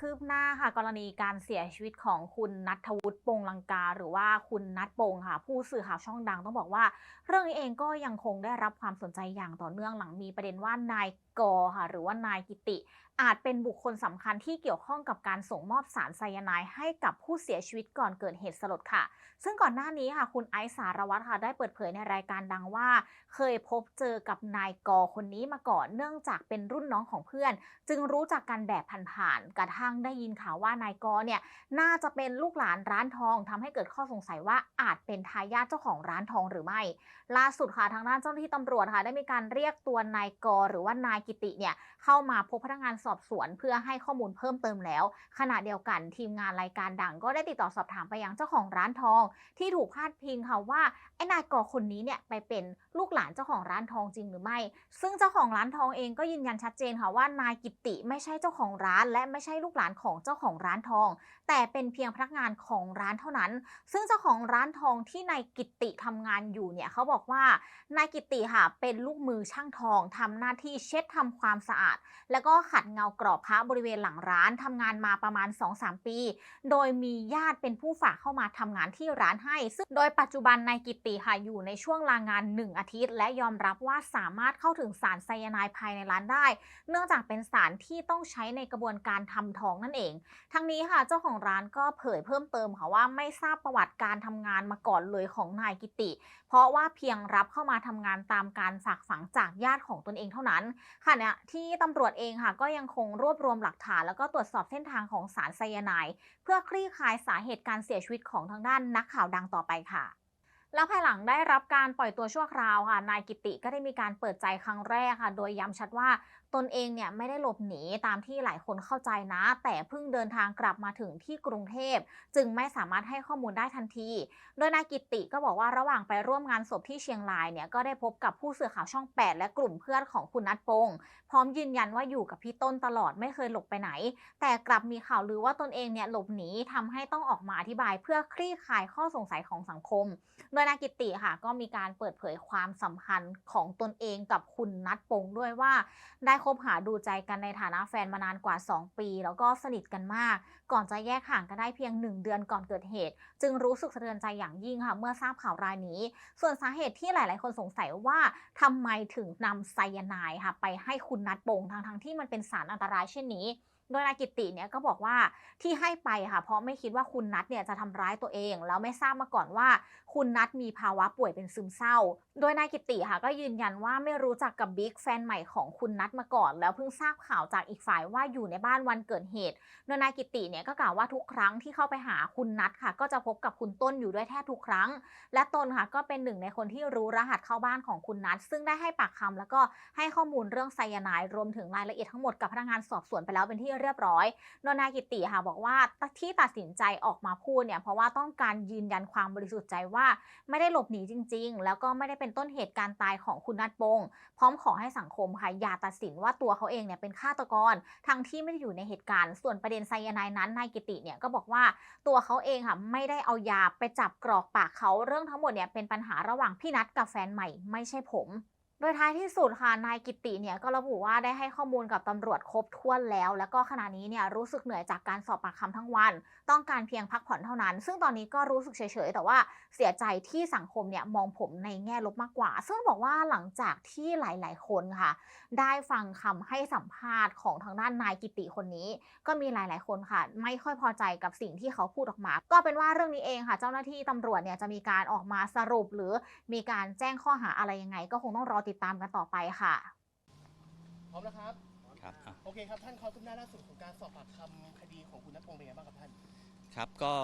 คืบหน้าค่ะ กรณีการเสียชีวิตของคุณนัทวุฒิปงลังกา หรือว่าคุณนัทปงค่ะ ผู้สื่อข่าวช่องดังต้องบอกว่า เรื่องนี้เองก็ยังคงได้รับความสนใจอย่างต่อเนื่องหลังมีประเด็นว่านายกอค่ะ หรือว่านายกิติ อาจเป็นบุคคลสำคัญที่เกี่ยวข้องกับการส่งมอบสารไซยาไนด์ให้กับผู้เสียชีวิตก่อนเกิดเหตุสลดค่ะ ซึ่งก่อนหน้านี้ค่ะ คุณไอซ์สารวัตรค่ะได้เปิดเผยในรายการดังว่า เคยพบเจอกับนายกอคนนี้มาก่อนเนื่องจากเป็นรุ่นน้องของเพื่อน จึงรู้จักกันแบบผ่านๆกระทั่งได้ยินข่าวว่านายกอเนี่ยน่าจะเป็นลูกหลานร้านทองทำให้เกิดข้อสงสัยว่าอาจเป็นทายาทเจ้าของร้านทองหรือไม่ ล่าสุดค่ะทางด้านเจ้าหน้าที่ตำรวจค่ะได้มีการเรียกตัวนายกอหรือว่านายกิติเนี่ยเข้ามาพบพนักงานสอบสวนเพื่อให้ข้อมูลเพิ่มเติมแล้ว ขณะเดียวกันทีมงานรายการดังก็ได้ติดต่อสอบถามไปยังเจ้าของร้านทอง ที่ถูกพาดพิงค่ะว่าไอ้นายกอคนนี้เนี่ยไปเป็นลูกหลานเจ้าของร้านทองจริงหรือไม่ ซึ่งเจ้าของร้านทองเองก็ยืนยันชัดเจนค่ะว่านายกิติไม่ใช่เจ้าของร้าน และไม่ใช่ลูกหลานของเจ้าของร้านทอง แต่เป็นเพียงพนักงานของร้านเท่านั้น ซึ่งเจ้าของร้านทองที่นายกิติทำงานอยู่เนี่ยเขาบอกว่านายกิติค่ะเป็นลูกมือช่างทองทำหน้าที่เช็ดทำความสะอาด แล้วก็ขัดเงากรอบพระบริเวณหลังร้านทำงานมาประมาณ 2-3 ปี โดยมีญาติเป็นผู้ฝากเข้ามาทำงานที่ร้านให้ ซึ่งโดยปัจจุบันนายกิติค่ะอยู่ในช่วงลางาน1อาทิตย์ และยอมรับว่าสามารถเข้าถึงสารไซยาไนด์ภายในร้านได้ เนื่องจากเป็นสารที่ต้องใช้ในกระบวนการทำทองนั่นเอง ทั้งนี้ค่ะเจ้าของร้านก็เผยเพิ่มเติมค่ะว่าไม่ทราบประวัติการทำงานมาก่อนเลยของนายกิติ เพราะว่าเพียงรับเข้ามาทำงานตามการฝากฝังจากญาติของตนเองเท่านั้นขณะเนี่ยที่ตำรวจเองค่ะก็ยังคงรวบรวมหลักฐาน แล้วก็ตรวจสอบเส้นทางของสารไซยาไนด์เพื่อคลี่คลายสาเหตุการเสียชีวิตของทางด้านนักข่าวดังต่อไปค่ะ แล้วภายหลังได้รับการปล่อยตัวชั่วคราวค่ะ นายกิติก็ได้มีการเปิดใจครั้งแรกค่ะ โดยย้ำชัดว่า ตนเองเนี่ยไม่ได้หลบหนีตามที่หลายคนเข้าใจนะ แต่เพิ่งเดินทางกลับมาถึงที่กรุงเทพ จึงไม่สามารถให้ข้อมูลได้ทันที โดยนายกิติก็บอกว่าระหว่างไปร่วมงานศพที่เชียงรายเนี่ยก็ได้พบกับผู้สื่อข่าวช่อง 8 และกลุ่มเพื่อนของคุณนัทปงศ์พร้อมยืนยันว่าอยู่กับพี่ต้นตลอดไม่เคยหลบไปไหน แต่กลับมีข่าวลือว่าตนเองเนี่ยหลบหนีทำให้ต้องออกมาอธิบาย เพื่อคลี่คลายข้อสงสัยของสังคม โดยนายกิติค่ะก็มีการเปิดเผยความสัมพันธ์ของตนเองกับคุณนัทปงศ์ด้วยว่าได้คบหาดูใจกันในฐานะแฟนมานานกว่า 2 ปี แล้วก็สนิทกันมาก ก่อนจะแยกห่างกันได้เพียง 1 เดือนก่อนเกิดเหตุ จึงรู้สึกสะเทือนใจอย่างยิ่งค่ะเมื่อทราบข่าวรายนี้ ส่วนสาเหตุที่หลาย ๆ คนสงสัยว่าทำไมถึงนำไซยาไนด์ค่ะไปให้คุณนัทปงทางทางที่มันเป็นสารอันตรายเช่นนี้ โดยนายกิติเนี่ยก็บอกว่าที่ให้ไปค่ะเพราะไม่คิดว่าคุณนัทเนี่ยจะทำร้ายตัวเอง แล้วไม่ทราบมาก่อนว่า คุณนัทมีภาวะป่วยเป็นซึมเศร้า โดยนายกิติค่ะก็ยืนยันว่าไม่รู้จักกับบิ๊กแฟนใหม่ของคุณนัทมาก่อน แล้วเพิ่งทราบข่าวจากอีกฝ่ายว่าอยู่ในบ้านวันเกิดเหตุ โดยนายกิติเนี่ยก็กล่าวว่าทุกครั้งที่เข้าไปหาคุณนัทค่ะ ก็จะพบกับคุณต้นอยู่ด้วยแทบทุกครั้ง และตนค่ะก็เป็นหนึ่งในคนที่รู้รหัสเข้าบ้านของคุณนัทซึ่งได้ให้ปากคำแล้วก็ให้ข้อมูลเรื่องไซยาไนด์รวมถึงรายละเอียดทั้งหมดกับพนักงานสอบสวนไปแล้วเป็นที่เรียบร้อยโดยนากิติค่ะบอกว่าที่ตัดสินใจออกมาพูดเนี่ยเพราะว่าต้องการยืนยันความบริสุทธิ์ใจว่า ไม่ได้หลบหนีจริง ๆ แล้วก็ไม่ได้เป็นต้นเหตุการตายของคุณนัทปงพร้อมขอให้สังคมค่ะอย่าตัดสินว่าตัวเขาเองเนี่ยเป็นฆาตกร ทั้งที่ไม่ได้อยู่ในเหตุการณ์ ส่วนประเด็นไซยาไนนั้นนายกิติเนี่ยก็บอกว่าตัวเขาเองค่ะไม่ได้เอายาไปจับกรอกปากเขาเรื่องทั้งหมดเนี่ยเป็นปัญหาระหว่างพี่นัทกับแฟนใหม่ไม่ใช่ผม โดยท้ายที่สุดค่ะนายกิติเนี่ยก็ระบุว่าได้ให้ข้อมูลกับตำรวจครบถ้วนแล้ว แล้วก็ขณะนี้เนี่ยรู้สึกเหนื่อยจากการสอบปากคำทั้งวัน ต้องการเพียงพักผ่อนเท่านั้น ซึ่งตอนนี้ก็รู้สึกเฉยๆ แต่ว่าเสียใจที่สังคมเนี่ยมองผมในแง่ลบมากกว่า ซึ่งบอกว่าหลังจากที่หลายๆ คนค่ะ ได้ฟังคำให้สัมภาษณ์ของทางด้านนายกิติคนนี้ ก็มีหลายๆ คนค่ะ ไม่ค่อยพอใจกับสิ่งที่เขาพูดออกมา ก็เป็นว่าเรื่องนี้เองค่ะ เจ้าหน้าที่ตำรวจเนี่ยจะมีการออกมาสรุปหรือมีการแจ้งข้อหาอะไรยังไง ก็คงต้องรอติดตามกันต่อไปค่ะ พร้อมนะครับ ครับอะโอเคครับท่านความคืบหน้าล่าสุดของการสอบปากคำคดีของคุณนัทพงศ์เป็นไงบ้างครับท่าน ครับก็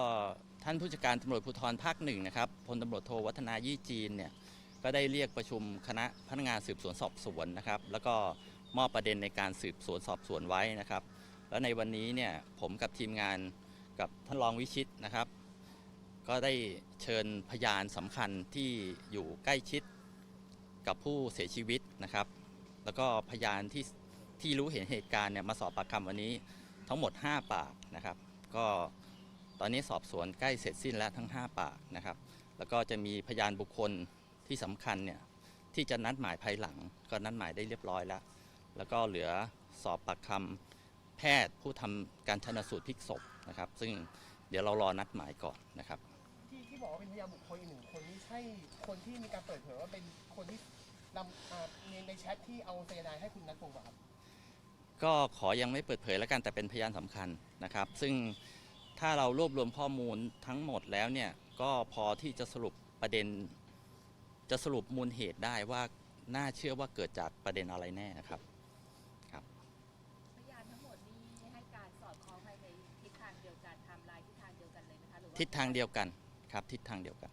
ท่านผู้จัดการตำรวจภูธรภาคหนึ่งนะครับพลตำรวจโทวัฒนายี่จีนเนี่ยก็ได้เรียกประชุมคณะพนักงานสืบสวนสอบสวนนะครับ แล้วก็มอบประเด็นในการสืบสวนสอบสวนไว้นะครับ แล้วในวันนี้เนี่ยผมกับทีมงานกับท่านรองวิชิตนะครับ ก็ได้เชิญพยานสำคัญที่อยู่ใกล้ชิด กับผู้เสียชีวิตนะครับ แล้วก็พยานที่ที่รู้เห็นเหตุการณ์เนี่ยมาสอบปากคำวันนี้ทั้งหมด 5 ปากนะครับ ก็ตอนนี้สอบสวนใกล้เสร็จสิ้นแล้วทั้ง 5 ปากนะครับ แล้วก็จะมีพยานบุคคลที่สำคัญเนี่ยที่จะนัดหมายภายหลัง ก็นัดหมายได้เรียบร้อยแล้ว แล้วก็เหลือสอบปากคำแพทย์ผู้ทำการชนสูตรพลิกศพนะครับ ซึ่งเดี๋ยวเรารอนัดหมายก่อนนะครับ ที่ที่บอกว่าเป็นพยานบุคคลอีกหนึ่งคนนี่ใช่คนที่มีการเปิดเผยว่าเป็นคนที่ นำอ่าในในแชทที่เอาไซยาไนด์ให้คุณนัทพงศ์ป่ะครับ ก็ขอยังไม่เปิดเผยแล้วกันแต่เป็นพยานสำคัญนะครับ ซึ่งถ้าเรารวบรวมข้อมูลทั้งหมดแล้วเนี่ยก็พอที่จะสรุปประเด็น จะสรุปมูลเหตุได้ว่าน่าเชื่อว่าเกิดจากประเด็นอะไรแน่ครับ พยานทั้งหมดนี้ให้การสอดคล้องไปในทิศทางเดียวกันไทม์ไลน์ทิศทางเดียวกันเลยไหมคะหรือว่าทิศทางเดียวกันครับทิศทางเดียวกัน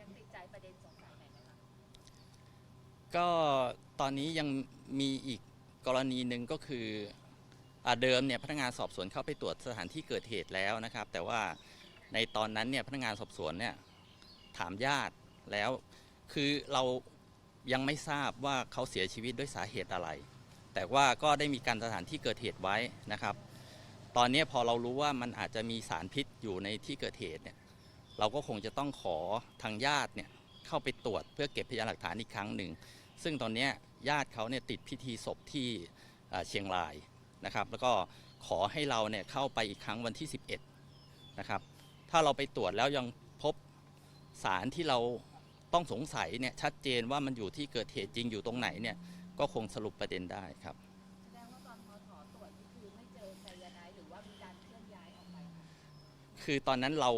ยังติดใจประเด็นสงสัยไหนไหมคะ ก็ตอนนี้ยังมีอีกกรณีหนึ่งก็คืออเดิมเนี่ยพนักงานสอบสวนเข้าไปตรวจสถานที่เกิดเหตุแล้วนะครับ แต่ว่าในตอนนั้นเนี่ยพนักงานสอบสวนเนี่ยถามญาติแล้ว คือเรายังไม่ทราบว่าเขาเสียชีวิตด้วยสาเหตุอะไร แต่ว่าก็ได้มีการสถานที่เกิดเหตุไว้นะครับ ตอนนี้พอเรารู้ว่ามันอาจจะมีสารพิษอยู่ในที่เกิดเหตุเนี่ยเราก็คงจะต้องขอทางญาติเนี่ยเข้าไปตรวจเพื่อเก็บพยานหลักฐานอีกครั้งหนึ่ง ซึ่งตอนเนี้ยญาติเขาเนี่ยติดพิธีศพที่เอ่อเชียงรายนะครับ แล้วก็ขอให้เราเนี่ยเข้าไปอีกครั้งวันที่ 11 นะครับ ถ้าเราไปตรวจแล้วยังพบสารที่เราต้องสงสัยเนี่ยชัดเจนว่ามันอยู่ที่เกิดเหตุจริงอยู่ตรงไหนเนี่ยก็คงสรุปประเด็นได้ครับแสดงว่าตอนพอถอตรวจนี่คือไม่เจอไซยาไนด์หรือว่ามีการเคลื่อนย้ายออกไปคะคือตอนนั้นเรา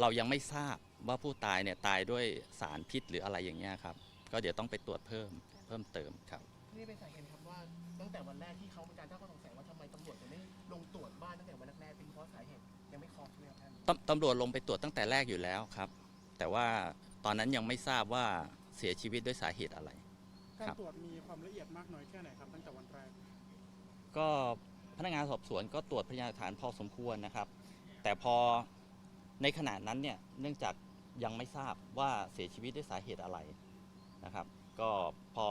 เรายังไม่ทราบว่าผู้ตายเนี่ยตายด้วยสารพิษหรืออะไรอย่างเงี้ยครับ ก็เดี๋ยวต้องไปตรวจเพิ่มเพิ่มเติมครับ นี่เป็นสาเหตุครับว่าตั้งแต่วันแรกที่เขามีการตั้งข้อสงสัยว่าทำไมตำรวจถึงไม่ลงตรวจบ้านตั้งแต่วันแรกๆเป็นเพราะสาเหตุยังไม่เคาะใช่ไหมครับท่านตำตำรวจลงไปตรวจตั้งแต่แรกอยู่แล้วครับ แต่ว่าตอนนั้นยังไม่ทราบว่าเสียชีวิตด้วยสาเหตุอะไร การครับตรวจมีความละเอียดมากน้อยแค่ไหนครับตั้งแต่วันแรก ก็พนักงานสอบสวนก็ตรวจพยานหลักฐานพอสมควรนะครับ แต่พอในขณะนั้นเนี่ยเนื่องจากยังไม่ทราบว่าเสียชีวิตด้วยสาเหตุอะไร นะครับก็พอ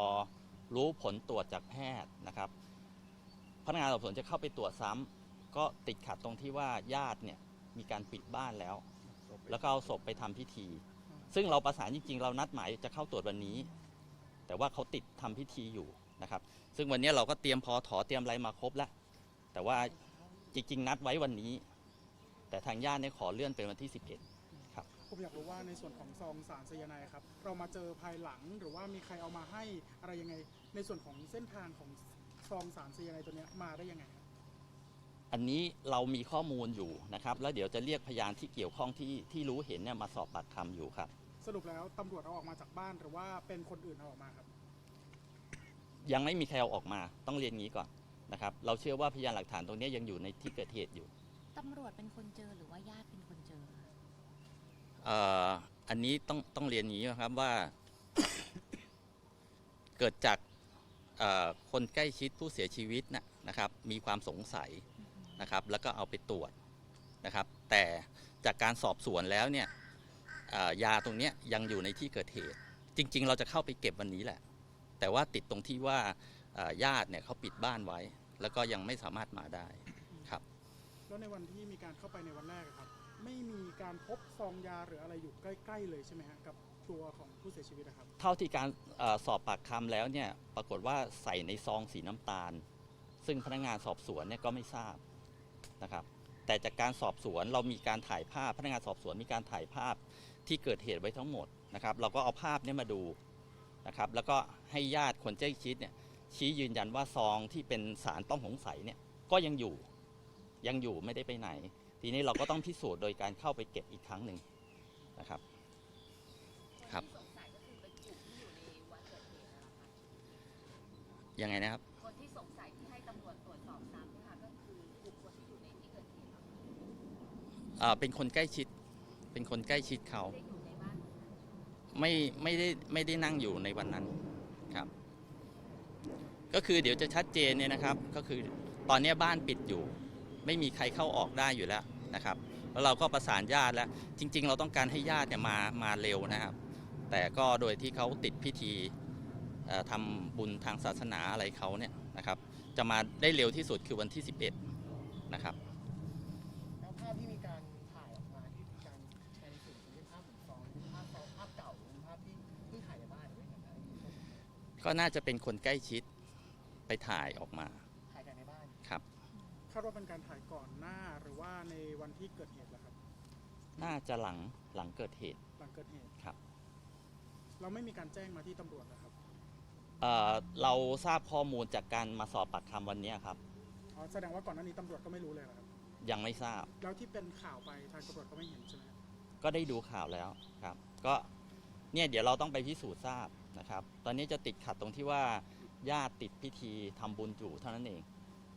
รู้ผลตรวจจากแพทย์นะครับพนักงานสอบสวนจะเข้าไปตรวจซ้ำก็ติดขัดตรงที่ว่าญาติเนี่ยมีการปิดบ้านแล้ว แล้วก็เอาศพไปทำพิธี ซึ่งเราประสานจริงๆ เรานัดหมายจะเข้าตรวจวันนี้ แต่ว่าเขาติดทำพิธีอยู่นะครับ ซึ่งวันนี้เราก็เตรียมพอถอเตรียมอะไรมาครบแล้ว แต่ว่าจริงๆ นัดไว้วันนี้ แต่ทางญาติเนี่ยขอเลื่อนเป็นวันที่ 11ครับ ผมอยากรู้ว่าในส่วนของซองสารไซยาไนด์ครับเรามาเจอภายหลังหรือว่ามีใครเอามาให้อะไรยังไง ในส่วนของเส้นทางของซองสารไซยาไนด์ตัวเนี้ยมาได้ยังไงครับอันนี้เรามีข้อมูลอยู่นะครับ แล้วเดี๋ยวจะเรียกพยานที่เกี่ยวข้องที่ที่รู้เห็นเนี่ยมาสอบปากคำอยู่ครับ สรุปแล้วตำรวจเอาออกมาจากบ้านหรือว่าเป็นคนอื่นเอาออกมาครับ ยังไม่มีใครเอาออกมาต้องเรียนงี้ก่อนนะครับ เราเชื่อว่าพยานหลักฐานตรงนี้ยังอยู่ในที่เกิดเหตุอยู่ ตำรวจเป็นคนเจอหรือว่าญาติเป็นคนเจ อันนี้ต้องต้องเรียนอย่างนี้นะครับว่า เกิดจากคนใกล้ชิดผู้เสียชีวิตนะนะครับ มีความสงสัยนะครับ แล้วก็เอาไปตรวจนะครับ แต่จากการสอบสวนแล้วเนี่ยยาตรงนี้ยังอยู่ในที่เกิดเหตุ จริง ๆ เราจะเข้าไปเก็บวันนี้แหละ แต่ว่าติดตรงที่ว่าญาติเนี่ยเขาปิดบ้านไว้ แล้วก็ยังไม่สามารถมาได้ครับ แล้วในวันที่มีการเข้าไปในวันแรกครับ ไม่มีการพบซองยาหรืออะไรอยู่ใกล้ ๆ เลยใช่ไหมฮะกับตัวของผู้เสียชีวิตนะครับ เท่าที่การเออสอบปากคำแล้วเนี่ยปรากฏว่าใส่ในซองสีน้ำตาล ซึ่งพนักงานสอบสวนเนี่ยก็ไม่ทราบนะครับแต่จากการสอบสวนเรามีการถ่ายภาพพนักงานสอบสวนมีการถ่ายภาพที่เกิดเหตุไว้ทั้งหมดนะครับเราก็เอาภาพเนี้มาดูนะครับแล้วก็ให้ญาติคนใกล้ชิดเนี่ยชี้ยืนยันว่าซองที่เป็นสารต้องสงสัยเนี่ยก็ยังอยู่ยังอยู่ไม่ได้ไปไหน ทีนี้เราก็ต้องพิสูจน์โดยการเข้าไปเก็บอีกครั้งหนึ่งนะครับ ครับนที่สงสัยก็คือเป็นกลุ่มที่อยู่ในวันเกิดเหตุนะคะยังไงนะครับ คนที่สงสัยที่ให้ตำรวจตรวจสอบซ้ำนะคะก็คือกลุ่มคนที่อยู่ในที่เกิดเหตุเหรอคะอ่าเป็นคนใกล้ชิด เป็นคนใกล้ชิดเขา ไม่ได้อยู่ในบ้านไม่ไม่ได้ไม่ได้นั่งอยู่ในวันนั้นครับ ก็คือเดี๋ยวจะชัดเจนเนี่ยนะครับ ก็คือตอนนี้บ้านปิดอยู่ ไม่มีใครเข้าออกได้อยู่แล้ว นะครับ แล้วเราก็ประสานญาติแล้ว จริง ๆ เราต้องการให้ญาติเนี่ยมามาเร็วนะครับ แต่ก็โดยที่เขาติดพิธีเอ่อทำบุญทางศาสนาอะไรเขาเนี่ยนะครับ จะมาได้เร็วที่สุดคือวันที่ 11 นะครับแล้วภาพที่มีการถ่ายออกมาที่มีการแชร์ในสื่อเป็นภาพเหมือนซองเป็นภาพซองภาพเก่าหรือเป็นภาพที่เพิ่งถ่ายในบ้านหรือไม่เห็นอะไรก็น่าจะเป็นคนใกล้ชิดไปถ่ายออกมา คาดว่าเป็นการถ่ายก่อนหน้าหรือว่าในวันที่เกิดเหตุเหรอครับ น่าจะหลังหลังเกิดเหตุหลังเกิดเหตุ ครับเราไม่มีการแจ้งมาที่ตำรวจนะครับเอ่อเราทราบข้อมูลจากการมาสอบปากคำวันเนี้ยครับ อ๋อแสดงว่าก่อนหน้านี้ตำรวจก็ไม่รู้เลยเหรอครับ ยังไม่ทราบแล้วที่เป็นข่าวไปทางตำรวจก็ไม่เห็นใช่ไหมครับก็ได้ดูข่าวแล้วครับ ก็เนี่ยเดี๋ยวเราต้องไปพิสูจน์ทราบนะครับ ตอนนี้จะติดขัดตรงที่ว่าญาติติดพิธีทำบุญอยู่เท่านั้นเอง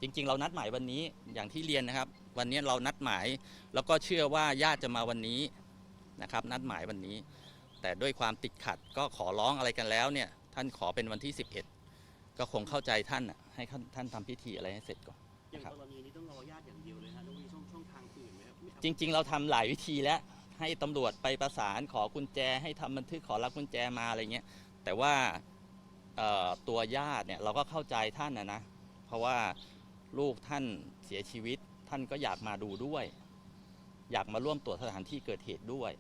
จริง ๆ เรานัดหมายวันนี้อย่างที่เรียนนะครับ วันนี้เรานัดหมายแล้วก็เชื่อว่าญาติจะมาวันนี้นะครับ นัดหมายวันนี้ แต่ด้วยความติดขัดก็ขอร้องอะไรกันแล้วเนี่ย ท่านขอเป็นวันที่ 11 ก็คงเข้าใจท่านน่ะให้ท่านท่านทำพิธีอะไรให้เสร็จก่อนอย่างครับกรณีนี้ต้องรอญาติอย่างเดียวเลยฮะต้องมีช่องช่องทางอื่นไหมครับไม่จริง ๆ เราทำหลายวิธีแล้วให้ตำรวจไปประสานขอกุญแจ ให้ทำบันทึกขอรับกุญแจมาอะไรเงี้ยแต่ว่าเอ่อตัวญาติเนี่ยเราก็เข้าใจท่านนะนะเพราะว่า ลูกท่านเสียชีวิต ท่านก็อยากมาดูด้วย อยากมาร่วมตรวจสถานที่เกิดเหตุด้วย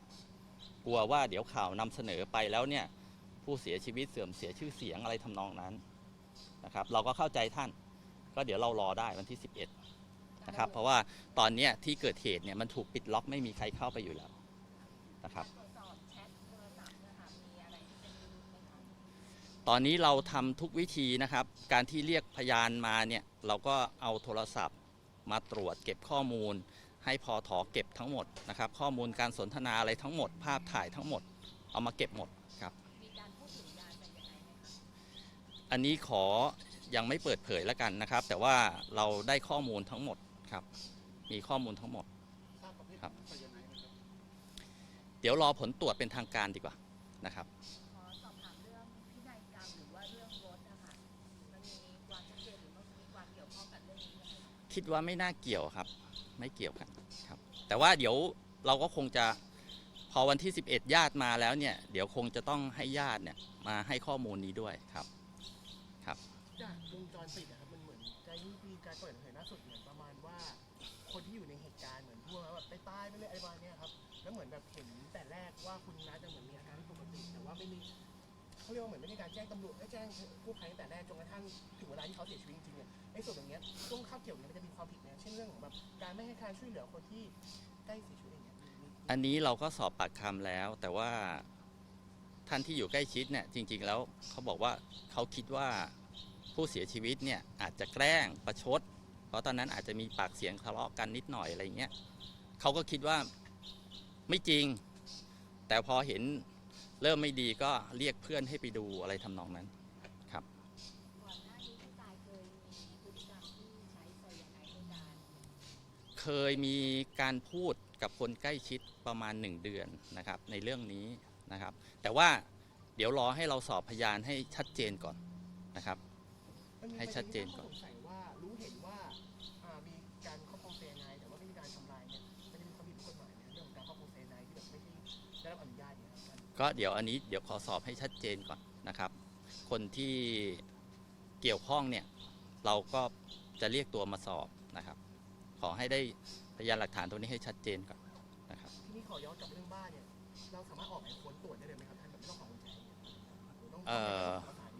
กลัวว่าเดี๋ยวข่าวนำเสนอไปแล้วเนี่ยผู้เสียชีวิตเสื่อมเสียชื่อเสียงอะไรทำนองนั้นนะครับ เราก็เข้าใจท่าน ก็เดี๋ยวเรารอได้วันที่ 11นะครับเพราะว่าตอนนี้ที่เกิดเหตุเนี่ยมันถูกปิดล็อกไม่มีใครเข้าไปอยู่แล้วนะครับ ตอนนี้เราทำทุกวิธีนะครับ การที่เรียกพยานมาเนี่ยเราก็เอาโทรศัพท์มาตรวจเก็บข้อมูล ให้พอถอเก็บทั้งหมดนะครับ ข้อมูลการสนทนาอะไรทั้งหมด ภาพถ่ายทั้งหมด เอามาเก็บหมดครับมีการพูดถึงยาเป็นยังไงไหมคะอันนี้ขอยังไม่เปิดเผยแล้วกันนะครับ แต่ว่าเราได้ข้อมูลทั้งหมดครับ มีข้อมูลทั้งหมดครับ เดี๋ยวรอผลตรวจเป็นทางการดีกว่านะครับ คิดว่าไม่น่าเกี่ยวครับ ไม่เกี่ยวกันครับ แต่ว่าเดี๋ยวเราก็คงจะพอวันที่ 11 ญาติมาแล้วเนี่ย เดี๋ยวคงจะต้องให้ญาติเนี่ยมาให้ข้อมูลนี้ด้วยครับจากวงจรปิดนะครับมันเหมือนการมีการเปิดเผยล่าสุดเหมือนประมาณว่า คนที่อยู่ในเหตุการณ์เหมือนพวกแบบไปตายไปเลยอะไรประมาณเนี้ยครับแล้วเหมือนแบบเห็นแต่แรกว่าคุณนัทจะเหมือนมีอาการที่ปกติแต่ว่าไม่มี เขาเรียกว่าเหมือนไม่มีการแจ้งตำรวจไม่แจ้งกู้ภัยตั้งแต่แรกจนกระทั่งถึงเวลาที่เขาเสียชีวิตจริงๆเนี่ยไอ้ส่วนตรงเนี้ยต้องเข้าเกี่ยวเนี่ยมันจะมีความผิดเนี่ยเช่นเรื่องของแบบการไม่ให้การช่วยเหลือคนที่ใกล้เสียชีวิตอย่างเงี้ยอันนี้เราก็สอบปากคำแล้ว แต่ว่าท่านที่อยู่ใกล้ชิดเนี่ยจริง ๆ แล้วเขาบอกว่าเขาคิดว่าผู้เสียชีวิตเนี่ยอาจจะแกล้งประชด เพราะตอนนั้นอาจจะมีปากเสียงทะเลาะกันนิดหน่อยอะไรเงี้ยเขาก็คิดว่าไม่จริง แต่พอเห็น เริ่มไม่ดีก็เรียกเพื่อนให้ไปดูอะไรทำนองนั้น ก่อนหน้านี้ผู้ตายเคยมีพฤติกรรมที่ใช้ไซยาไนด์ในการเคยมีการพูดกับคนใกล้ชิดประมาณ 1 เดือนนะครับในเรื่องนี้นะครับ แต่ว่าเดี๋ยวรอให้เราสอบพยานให้ชัดเจนก่อนนะครับมันมีให้ชัดเจนก่อนสงสัย ก็เดี๋ยวอันนี้เดี๋ยวขอสอบให้ชัดเจนก่อนนะครับ คนที่เกี่ยวข้องเนี่ยเราก็จะเรียกตัวมาสอบนะครับ ขอให้ได้พยานหลักฐานตรงนี้ให้ชัดเจนก่อนนะครับทีนี้ขอย้อนกลับเรื่องบ้านเนี่ยเราสามารถออกหมายค้นตรวจได้เลยไหมครับท่านแบบไม่ต้องขอกุญแจหรือต้องเอ่อประสาน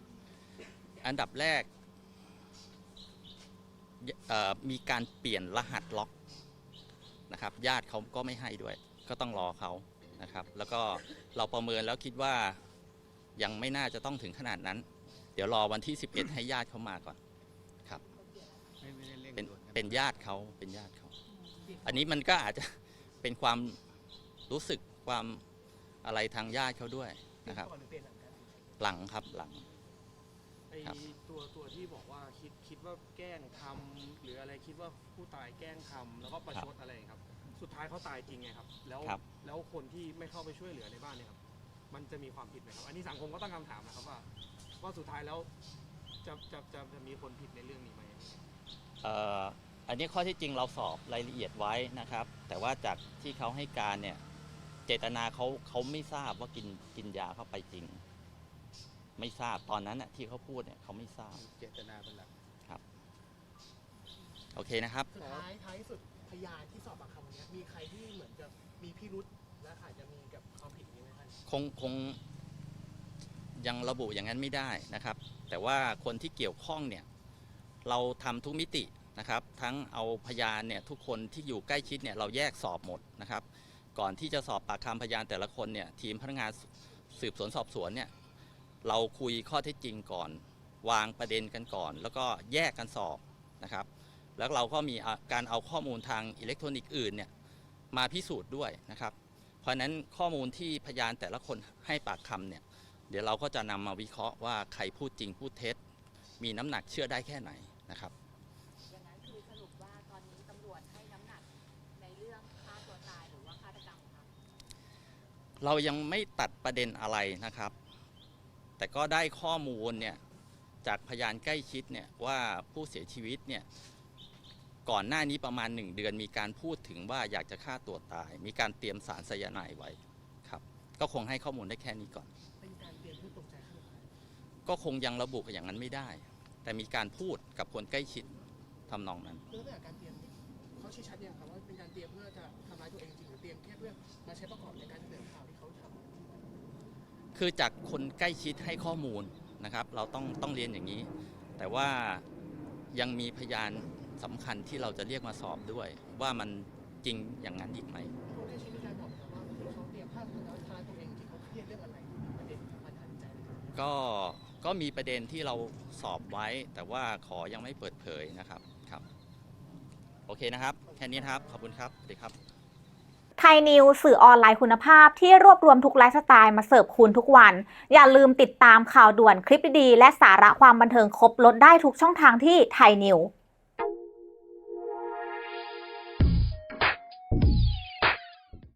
ดีอันดับแรกยเอ่อมีการเปลี่ยนรหัสล็อกนะครับญาติเขาก็ไม่ให้ด้วย ก็ต้องรอเขา นะครับ แล้วก็เราประเมินแล้วคิดว่ายังไม่น่าจะต้องถึงขนาดนั้น เดี๋ยวรอวันที่ 11 ให้ญาติเขามาก่อนครับเป็นเป็นญาติเขาเป็นญาติเขา อันนี้มันก็อาจจะเป็นความรู้สึกความอะไรทางญาติเขาด้วยๆนะครับ ก่อนหรือเปลี่ยนหลังกันหลังครับหลัง ไอ้ครับ ตัวตัวที่บอกว่าคิดคิดว่าแกล้งทำหรืออะไรคิดว่าผู้ตายแกล้งทำแล้วก็ประชดอะไรครับ สุดท้ายเขาตายจริงไงครับ แล้วครับ แล้วคนที่ไม่เข้าไปช่วยเหลือในบ้านเนี่ยครับ มันจะมีความผิดไหมครับ อันนี้สังคมก็ตั้งคำถามนะครับว่า ว่าสุดท้ายแล้วจะจะจะจะมีคนผิดในเรื่องนี้ไหม เอ่ออันนี้ข้อที่จริงเราสอบรายละเอียดไว้นะครับ แต่ว่าจากที่เขาให้การเนี่ย เจตนาเขาเขาไม่ทราบว่ากินกินยาเข้าไปจริง ไม่ทราบตอนนั้นน่ะที่เขาพูดเนี่ยเขาไม่ทราบ เจตนาเป็นหลัก โอเคนะครับ สุดท้ายท้ายสุด พยานที่สอบปากคำวันเนี้ยมีใครที่เหมือนกับมีพิรุษและอาจจะมีกับความผิดนี้ไหมท่านคงคงยังระบุอย่างนั้นไม่ได้นะครับ แต่ว่าคนที่เกี่ยวข้องเนี่ยเราทำทุกมิตินะครับ ทั้งเอาพยานเนี่ยทุกคนที่อยู่ใกล้ชิดเนี่ยเราแยกสอบหมดนะครับ ก่อนที่จะสอบปากคำพยานแต่ละคนเนี่ยทีมพนักงานสืบสวนสอบสวนเนี่ยเราคุยข้อเท็จจริงก่อน วางประเด็นกันก่อน แล้วก็แยกกันสอบนะครับ แล้วเราก็มีอะการเอาข้อมูลทางอิเล็กทรอนิกส์อื่นเนี่ยมาพิสูจน์ด้วยนะครับ เพราะฉะนั้นข้อมูลที่พยานแต่ละคนให้ปากคำเนี่ยเดี๋ยวเราก็จะนำมาวิเคราะห์ว่าใครพูดจริงพูดเท็จ มีน้ำหนักเชื่อได้แค่ไหนนะครับอย่างนั้นคือสรุปว่าตอนนี้ตำรวจให้น้ำหนักในเรื่องฆ่าตัวตายหรือว่าฆาตกรรมคะเรายังไม่ตัดประเด็นอะไรนะครับ แต่ก็ได้ข้อมูลเนี่ยจากพยานใกล้ชิดเนี่ยว่าผู้เสียชีวิตเนี่ย ก่อนหน้านี้ประมาณ 1 เดือนมีการพูดถึงว่าอยากจะฆ่าตัวตาย มีการเตรียมสารไซยาไนด์ไว้ครับ ก็คงให้ข้อมูลได้แค่นี้ก่อน เป็นการเตรียมผู้ตกใจฆ่าตัวตาก็คงยังระบุอย่างนั้นไม่ได้ แต่มีการพูดกับคนใกล้ชิดทำนองนั้น เรื่องแบบการเตรียมนี่เขาชี้ชัดยังครับว่าเป็นการเตรียมเพื่อจะทำร้ายตัวเองจริงหรือเตรียมแค่เพื่อมาใช้ประกอบในการเสนอข่าวที่เขาทำคือจากคนใกล้ชิดให้ข้อมูลนะครับ เราต้องต้องเรียนอย่างนี้ แต่ว่ายังมีพยาน สำคัญที่เราจะเรียกมาสอบด้วย ว่ามันจริงอย่างนั้นอีกไหมคนใกล้ชิดมีการบอกนะครับว่าเขาเตรียมฆ่าตัวตายทำร้ายตัวเองจริงเขาเครียดเรื่องอะไรประเด็นสำคัญทันใจก็ก็มีประเด็นที่เราสอบไว้ แต่ว่าขอยังไม่เปิดเผยนะครับครับ โอเคนะครับ แค่นี้นะครับ ขอบคุณครับสวัสดีครับไทยนิวสื่อออนไลน์คุณภาพที่รวบรวมทุกไลฟ์สไตล์มาเสิร์ฟคุณทุกวัน อย่าลืมติดตามข่าวด่วนคลิปดีๆและสาระความบันเทิงครบลดได้ทุกช่องทางที่ไทยนิว